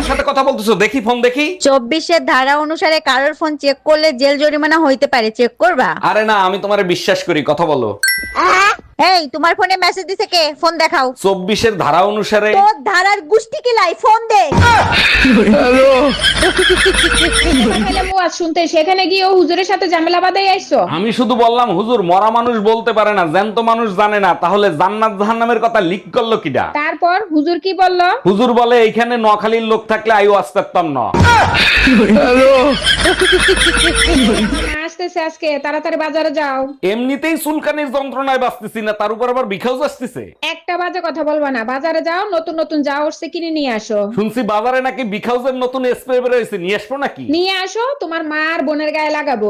কার সাথে কথা বলতেছো? দেখি ফোন দেখি। চব্বিশের ধারা অনুসারে কারোর ফোন চেক করলে জেল জরিমানা হইতে পারে। চেক করবা? আরে না আমি তোমারে বিশ্বাস করি কথা বলো। এই তোমার ফোনে মেসেজ দিছে কে? ফোন দেখাও। চব্বিশের ধারা অনুসারে তোর ধারার গুষ্টি কিলাই ফোন দে। শুনতে সেখানে গিয়ে ও হুজুরের সাথে ঝামেলা বাঁধাই আইছো আমি শুধু বললাম হুজুর মরা মানুষ বলতে পারে না জ্যান্ত মানুষ জানে না তাহলে জান্নাত জাহান্নামের কথা লিক করল কিডা? তারপর হুজুর কি বলল? হুজুর বলে এইখানে নখালির লোক থাকলে আইও আসতাম না। আসতেছে আজকে তাড়াতাড়ি বাজারে যাও। এমনিতেই চুলকানির যন্ত্রণায় বাঁচতেছি না তার উপর আবার বিখাউজ আসতেছে। একটা বাজে কথা বলবা না। বাজারে যাও নতুন নতুন যা উঠছে কিনে নিয়ে আসো। শুনছি বাজারে নাকি বিখাউজের নতুন স্প্রে বেরোয়েছে নিয়ে আসব নাকি? নিয়ে আসো তোমার মা আর বোনের গায়ে লাগাবো।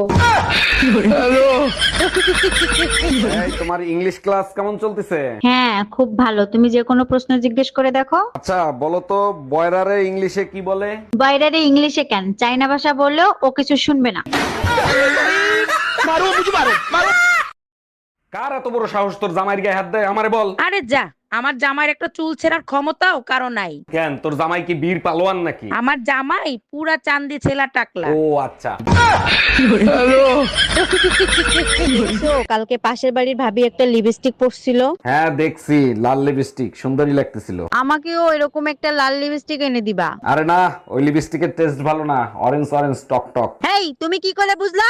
এই, তোমার ইংলিশ ক্লাস কেমন চলতেছে? হ্যাঁ খুব ভালো। তুমি যে কোনো প্রশ্ন জিজ্ঞেস করে দেখো। আচ্ছা বলো তো বয়রারে ইংলিশে কি বলে? বাইরে ইংলিশে কেন? চাইনা ভাষা বললেও ও কিছু শুনবে না। কার এত বড় সাহস তোর জামাইয়ের গায়ে হাত দেয়? আমারে বল। আরে যা আমার জামাইয়ের একটা চুল ছেঁড়ার ক্ষমতাও কারও নাই। কেন? তোর জামাই কি বীর পালোয়ান নাকি? আমার জামাই পুরা চান্দি ছেলা টাকলা। ও আচ্ছা। কালকে পাশের বাড়ির ভাবি একটা লিপস্টিক পরছিল। হ্যাঁ দেখছি লাল লিপস্টিক সুন্দরী লাগতেছিল। আমাকেও এরকম একটা লাল লিপস্টিক এনে দিবা। আরে না ওই লিপস্টিকের টেস্ট ভালো না অরেঞ্জ অরেঞ্জ টক টক। হেই তুমি কি করে বুঝলা?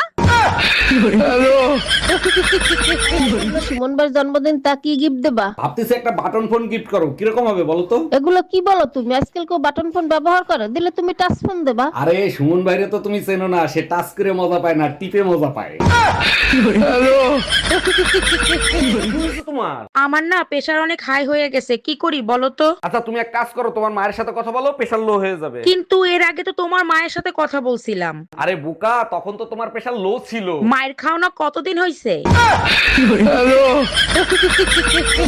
সুমন ভাইয়ের জন্মদিন তা কি গিফট দেবা? ভাবতেছি একটা বাটন ফোন গিফট করো কীরকম হবে বলো তো? এগুলো কি বলো তুমি? আজকাল কেউ বাটন ফোন ব্যবহার করে দিলে তুমি টাচ ফোন দেবা। আরে সুমন ভাইরে তো তুমি চেনো না সে টাচ করে মজা পায় না টিপে মজা পায়। তোমার আমার না প্রেশার অনেক হাই হয়ে গেছে। কি করি বলো তো? আচ্ছা তুমি এক কাজ করো তোমার মায়ের সাথে কথা বলো প্রেশার লো হয়ে যাবে। কিন্তু এর আগে তো তোমার মায়ের সাথে কথা বলছিলাম। আরে বুকা তখন তো তোমার প্রেশার লো ছিল। মায়ের খাওনা কতদিন হয়েছে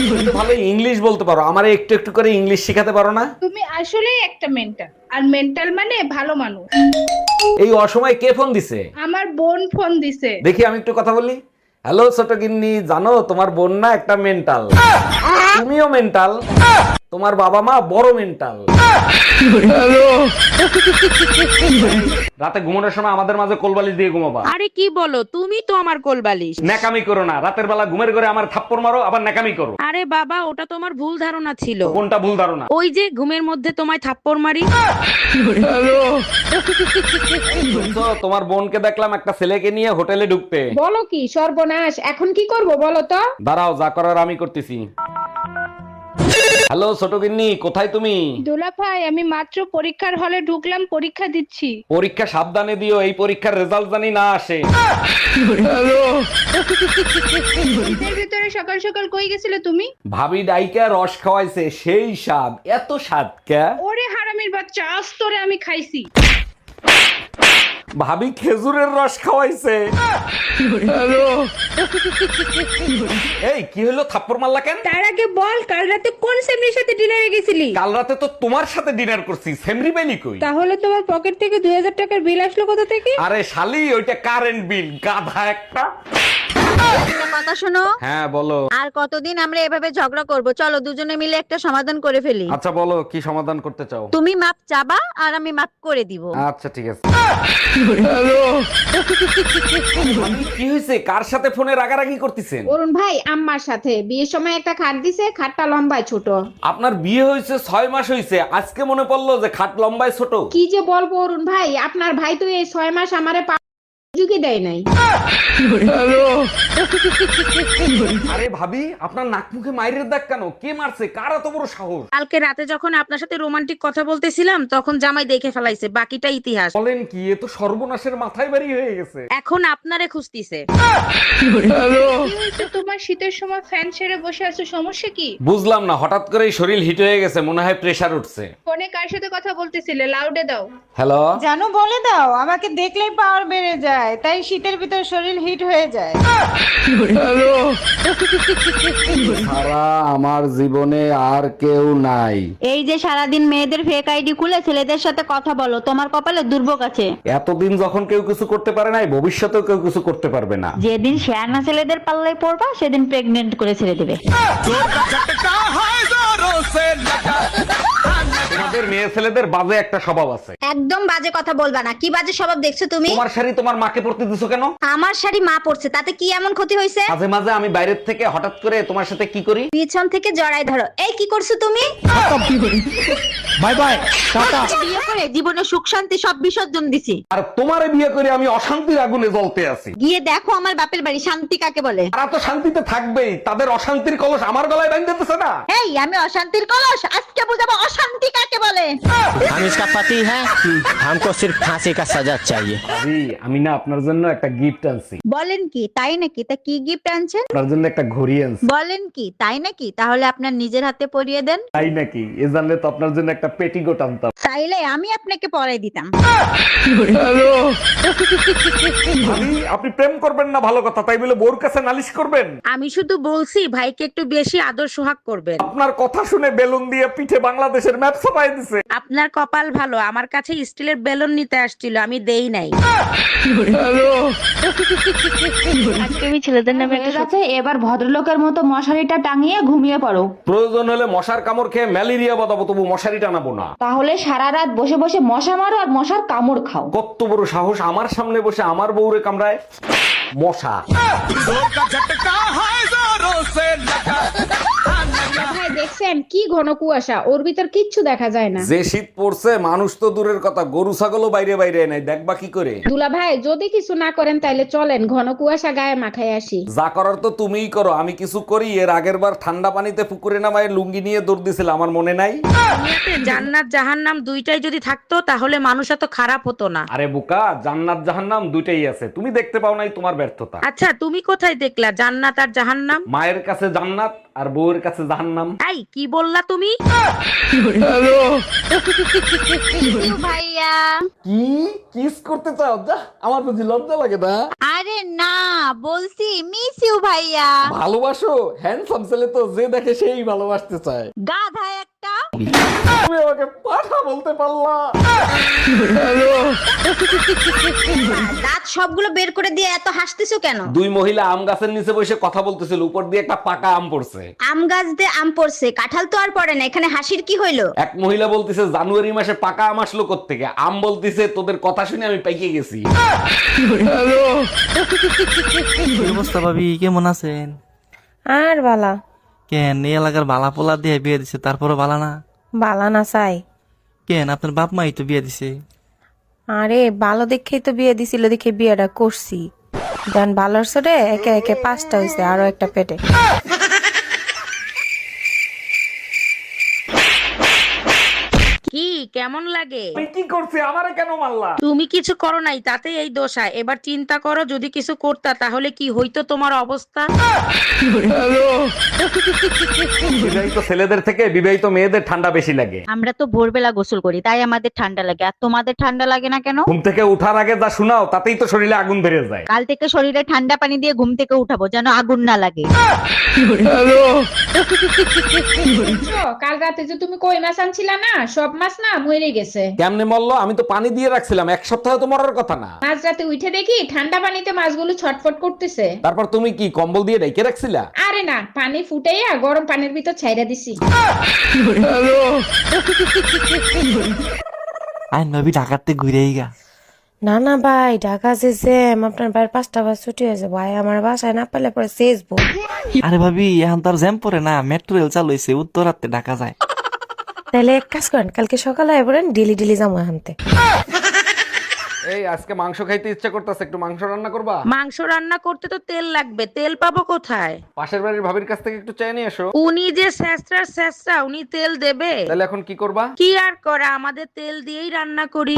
তুমি তো ভালো ইংলিশ বলতে পারো আমারে একটু একটু করে ইংলিশ শেখাতে পারো না? তুমি আসলেই একটা মেন্টাল আর মেন্টাল মানে ভালো মানুষ। এই অসময় কে ফোন দিছে? আমার বোন ফোন দিছে। দেখি আমি একটু কথা বলি। হ্যালো ছোট গিন্নি জানো তোমার বোন না একটা মেন্টাল তুমিও মেন্টাল তোমার বাবা মা বড় মেন্টাল রাতে ঘুমানোর সময় আমাদের মাঝে কোলবালিশ দিয়ে ঘুমাবা। আরে কি বলো? তুমি তো আমার কোলবালিশ। ন্যাকামি করো না। রাতের বেলা ঘুমের ঘরে আমার থাপ্পড় মারো আবার ন্যাকামি করো। আরে বাবা ওটা তোমার ভুল ধারণা ছিল। কোনটা ভুল ধারণা? ওই যে ঘুমের মধ্যে তোমায় থাপ্পড় মারি। তো তোমার বোনকে দেখলাম একটা ছেলেকে নিয়ে হোটেলে ঢুকতে। বলো কি সর্বনাশ। এখন কি করব বলো তো? দাঁড়াও যা করার আমি করতেছি। হ্যালো ছোট গিন্নি কোথায় তুমি? দোলা ভাই আমি মাত্র পরীক্ষার হলে ঢুকলাম পরীক্ষা দিচ্ছি। পরীক্ষা সাবধানে দিও এই পরীক্ষার রেজাল্ট জানি না আসে। ভিতরে সকাল সকাল কই গেছিলে তুমি? ভাবি ডাইকা রস খাওয়াইছে সেই স্বাদ। এত স্বাদ কে ওরে হারামির বাচ্চা আস্তরে আমি খাইছি। ভাবি খেজুরের রস খাওয়াইছে। এই কি হলো থাপ্পর মাল্লা কেন? তার আগে বল কাল রাতে কোন সেমনির সাথে ডিনারে গেছিলি? কাল রাতে তো তোমার সাথে ডিনার করছি সেমরি বেলি কই? তাহলে তোমার পকেট থেকে দুই হাজার টাকার বিল আসলো কোথা থেকে? আরে শালি ওইটা কারেন্ট বিল গাধা একটা। কথা শোনো। হ্যাঁ বলো। আর কতদিন আমরা এভাবে ঝগড়া করব? চলো দুজনে মিলে একটা সমাধান করে ফেলি। আচ্ছা বলো কি সমাধান করতে চাও? তুমি মাপ চাবা আর আমি মাপ করে দিব। আচ্ছা ঠিক আছে। কি হয়েছে কার সাথে ফোনে রাগারাগি করতেছেন? অরুণ ভাই আম্মার সাথে। বিয়ের সময় একটা খাট দিছে খাটটা লম্বায় ছোট। আপনার বিয়ে হয়েছে ছয় মাস হয়েছে আজকে মনে পড়ল যে খাট লম্বায় ছোট। কি যে বলব অরুণ ভাই আপনার ভাই তো এই ছয় মাস আমারে পা- যুগই দেয় নাই। আরে ভাবি আপনার নাক মুখে মাইরের দাগ কেন? কে মারছে? কার এত বড় সাহস? কালকে রাতে যখন আপনার সাথে রোমান্টিক কথা বলতেছিলাম তখন জামাই দেখে ফেলাইছে বাকিটা ইতিহাস। বলেন কি এ তো সর্বনাশের মাথায় বাড়ি হয়ে গেছে। এখন আপনারে খুঁজতিছে। তোমার শীতের সময় ফ্যান ছেড়ে বসে আছো সমস্যা কি? বুঝলাম না হঠাৎ করেই শরীর হিট হয়ে গেছে মনে হয় প্রেসার উঠছে। ফোনে কার সাথে কথা বলতেছিলে? লাউডে দাও। হ্যালো? জানো বলে দাও আমাকে দেখলেই পাওয়ার বেড়ে যায়। খায় তাই শীতের ভিতর শরীর হিট হয়ে যায়। সারা আমার জীবনে আর কেউ নাই। এই যে সারাদিন মেয়েদের ফেক আইডি খুলে ছেলেদের সাথে কথা বলো তোমার কপালে দুর্ভোগ আছে। এতদিন যখন কেউ কিছু করতে পারে নাই ভবিষ্যতেও কেউ কিছু করতে পারবে না। যেদিন শেয়ানা ছেলেদের পাল্লায় পড়বা সেদিন প্রেগনেন্ট করে ছেড়ে দেবে। তোমাদের মেয়ে ছেলেদের বাজে একটা স্বভাব আছে। একদম বাজে কথা বলবা না। কি বাজে স্বভাব দেখছ তুমি? তোমার শাড়ি তোমার মাকে পরতে দিছো কেন? আমার শাড়ি মা পড়ছে তাতে কি এমন ক্ষতি হয়েছে? মাঝে মাঝে আমি বাইরের থেকে হঠাৎ করে তোমার সাথে কি করি? পিছন থেকে জড়াই ধরো। এই কি করছ তুমি? বাই বাই টাটা। বিয়ে করে জীবনে সুখ শান্তি সব বিসর্জন দিছি। আর তোমারে বিয়ে করে আমি অশান্তির আগুনে জ্বলতে আছি। গিয়ে দেখো আমার বাপের বাড়ি শান্তি কাকে বলে? তারা তো শান্তিতে থাকবেই তাদের অশান্তির কলস আমার গলায় বাঁধতেছে না। এই আমি অশান্তির কলস আজকে বুঝাবো অশান্তি কাকে বলে हम इसका पति है हमको सिर्फ फांसी का सजा चाहिए জি আমি না আপনার জন্য একটা গিফট আনছি বলেন কি তাই নাকি তা কি গিফট আনছেন আপনার জন্য একটা ঘড়ি আনছি বলেন কি তাই নাকি তাহলে আপনার নিজের হাতে পরিয়ে দেন তাই নাকি এ জানলে তো আপনার জন্য একটা পেটিকোট আনতাম তাইলে আমি আপনাকে পরাই দিতাম আমি আপনি প্রেম করবেন না ভালো কথা তাই বলে বোর কাছে নালিশ করবেন আমি শুধু বলছি ভাইকে একটু বেশি আদর সোহাগ করবেন আপনার কথা শুনে বেলুন দিয়ে পিঠে বাংলাদেশের ম্যাপ দিছে আপনার কপাল ভালো আমার কাছে স্টিলের বেলুন নিতে আসছিল আমি দেই নাই। তুমি ছেলেদের নামে গেছে এবার ভদ্রলোকের মতো মশারিটা টাঙিয়ে ঘুমিয়ে পড়ো। প্রয়োজন হলে মশার কামড় খেয়ে ম্যালেরিয়া বাদাবো তবু মশারি টানাবো না। তাহলে সারা রাত বসে বসে মশা মারো আর মশার কামড় খাও। কত বড় সাহস আমার সামনে বসে আমার বউরে কামড়ায়? মশা। ভাই দেখছেন কি ঘন কুয়াশা ওর ভিতর কিচ্ছু দেখা যায় না। যে শীত পড়ছে মানুষ তো দূরের কথা গরু ছাগলও বাইরে বাইরে নাই দেখবা কি করে। দুলা ভাই যদি কিছু না করেন তাইলে চলেন ঘন কুয়াশা গায়ে মাখায় আসি। যা করার তো তুমিই করো আমি কিছু করি এর আগের বার ঠান্ডা পানিতে পুকুরে নামায় লুঙ্গি নিয়ে দৌড় দিছিল আমার মনে নাই। জান্নাত জাহান্নাম দুইটাই যদি থাকতো তাহলে মানুষ এত খারাপ হতো না। আরে বুকা জান্নাত জাহান্নাম দুইটাই আছে তুমি দেখতে পাও নাই তোমার ব্যর্থতা। আচ্ছা তুমি কোথায় দেখলা জান্নাত আর জাহান্নাম? মায়ের কাছে জান্নাত আর বউয়ের কাছে জাহান্নাম। এই কি বললা তুমি? ভাইয়া। কি? কিস করতে চাও? যা আমার বুঝি লজ্জা লাগে না? আরে না বলছি মিস ইউ ভাইয়া। ভালোবাসো? হ্যান্ডসাম ছেলে তো যে দেখে সেই ভালোবাসতে চায়। গাধা একটা? তুমি আমাকে পাঠা বলতে পারলা। দাঁত সবগুলো বের করে দিয়ে এত হাসতেছো কেন? দুই মহিলা আম গাছের নিচে বসে কথা বলতেছিল উপর দিয়ে একটা পাকা আম পড়ছে। আম গাছ দিয়ে আম পড়ছে কাঁঠাল তো আর পড়ে না এখানে হাসির কি হইল? এক মহিলা বলতেছে জানুয়ারি মাসে পাকা আম আসলো থেকে আম বলতেছে তোদের কথা শুনে আমি পাইকে গেছি। কি অবস্থা ভাবি? কেমন আছেন? আর বালা কেন? এই এলাকার বালা পোলা দিয়ে বিয়ে দিছে তারপরে বালা না? বালা না চাই। কেন? আপনার বাপ মাই তো বিয়ে দিছে। আরে ভালো দেখেই তো বিয়ে দিছিল দেখে বিয়েটা করছি। দেন ভালোর সরে একে একে পাঁচটা হয়েছে আরও একটা পেটে কি কেমন লাগে? আমি কি করছি? আমারে কেন মারলা? তুমি কিছু করো নাই তাতে এই দোষা এবার চিন্তা করো যদি কিছু করতা তাহলে কি হইতো তোমার অবস্থা? বিবাহিত ছেলেদের থেকে বিবাহিত মেয়েদের ঠান্ডা বেশি লাগে। আমরা তো ভোরবেলা গোসল করি তাই আমাদের ঠান্ডা লাগে। আর তোমাদের ঠান্ডা লাগে না কেন? ঘুম থেকে উঠার আগে যা শোনাও তাতেই তো শরীরে আগুন ধরে যায়। কাল থেকে শরীরে ঠান্ডা পানি দিয়ে ঘুম থেকে উঠাবো যেন আগুন না লাগে? কাল রাতে যে তুমি কই মাছ আনছিলা না সব মাছ না মরে গেছে। কেমনে মরলো? আমি তো পানি দিয়ে রাখছিলাম এক সপ্তাহ তো মরার কথা না। মাঝ রাতে উঠে দেখি ঠান্ডা পানিতে মাছগুলো ছটফট করতেছে। তারপর তুমি কি কম্বল দিয়ে রেখে রাখছিলা? আরে না পানি ফুটাইয়া গরম পানির ভিতর ছাইরা দিছি। আইন ভাবি ঢাকাতে ঘুরেই গা না না ভাই ঢাকা যে জ্যাম আপনার ভাইয়ের পাঁচটা বাস ছুটি হয়েছে। ভাই আমার বাসায় না পেলে পরে শেষ বউ। আরে ভাবি এখন তো আর জ্যাম পরে না মেট্রো রেল চালু হয়েছে উত্তরাতে ঢাকা যায়। তাহলে এক কাজ করেন কালকে সকালে আয় ডেলি ডেলি যাব এখানতে এই আজকে মাংস খাইতে ইচ্ছা করতেছে একটু মাংস রান্না করবা? মাংস রান্না করতে তো তেল লাগবে তেল পাবো কোথায়? পাশের বাড়ির ভাবির কাছ থেকে একটু চাই নিয়ে এসো। উনি যে স্যাঁচড়ার স্যাঁচড়া উনি তেল দেবে। তাহলে এখন কি করবা? কি আর করা আমাদের তেল দিয়েই রান্না করি।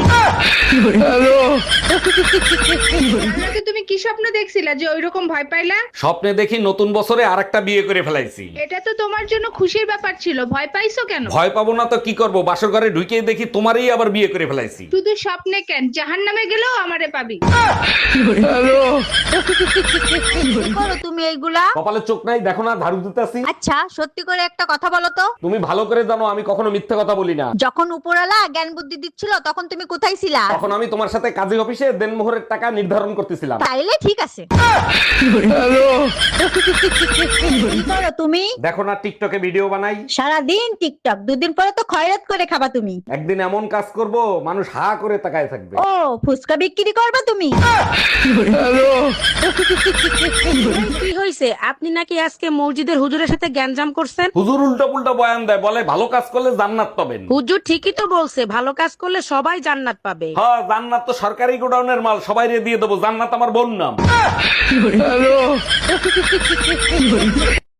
জান্নাতে তুমি কি স্বপ্ন দেখছিলা যে ওইরকম ভয় পাইলা? স্বপ্নে দেখি নতুন বছরে আরেকটা বিয়ে করে ফেলাইছি। এটা তো তোমার জন্য খুশির ব্যাপার ছিল ভয় পাইছো কেন? ভয় পাবো না তো কি করব? বাসর ঘরে ঢুকিয়ে দেখি তোমারই আবার বিয়ে করে ফেলাইছি। শুধু স্বপ্নে কেন? জাহান্নামে গ্রামে গেলেও আমারে পাবি। কি করো তুমি এইগুলা। কপালে চোখ নাই দেখো না ঝাড়ু দিতেছি আচ্ছা সত্যি করে একটা কথা বলো তো। তুমি ভালো করে জানো আমি কখনো মিথ্যে কথা বলি না। যখন উপরালা জ্ঞান বুদ্ধি দিচ্ছিল তখন তুমি কোথায় ছিলা? তখন আমি তোমার সাথে কাজী অফিসে দেনমোহরের টাকা নির্ধারণ করতেছিলাম। তাইলে ঠিক আছে। কি করো তুমি। দেখো না টিকটকে ভিডিও বানাই। সারাদিন টিকটক দুদিন পরে তো খয়রাত করে খাবা তুমি। একদিন এমন কাজ করব মানুষ হা করে তাকায় থাকবে। ও ফুচকা বিক্রি করবা তুমি? কি হয়েছে আপনি নাকি আজকে মসজিদের হুজুরের সাথে গ্যাঞ্জাম করছেন? হুজুর উল্টো পুল্টো বয়ান দেয় বলে ভালো কাজ করলে জান্নাত পাবেন। হুজুর ঠিকই তো বলছে ভালো কাজ করলে সবাই জান্নাত পাবে। হ্যাঁ জান্নাত তো সরকারি গোডাউনের মাল সবাই দিয়ে দেবো জান্নাত আমার বোন নাম।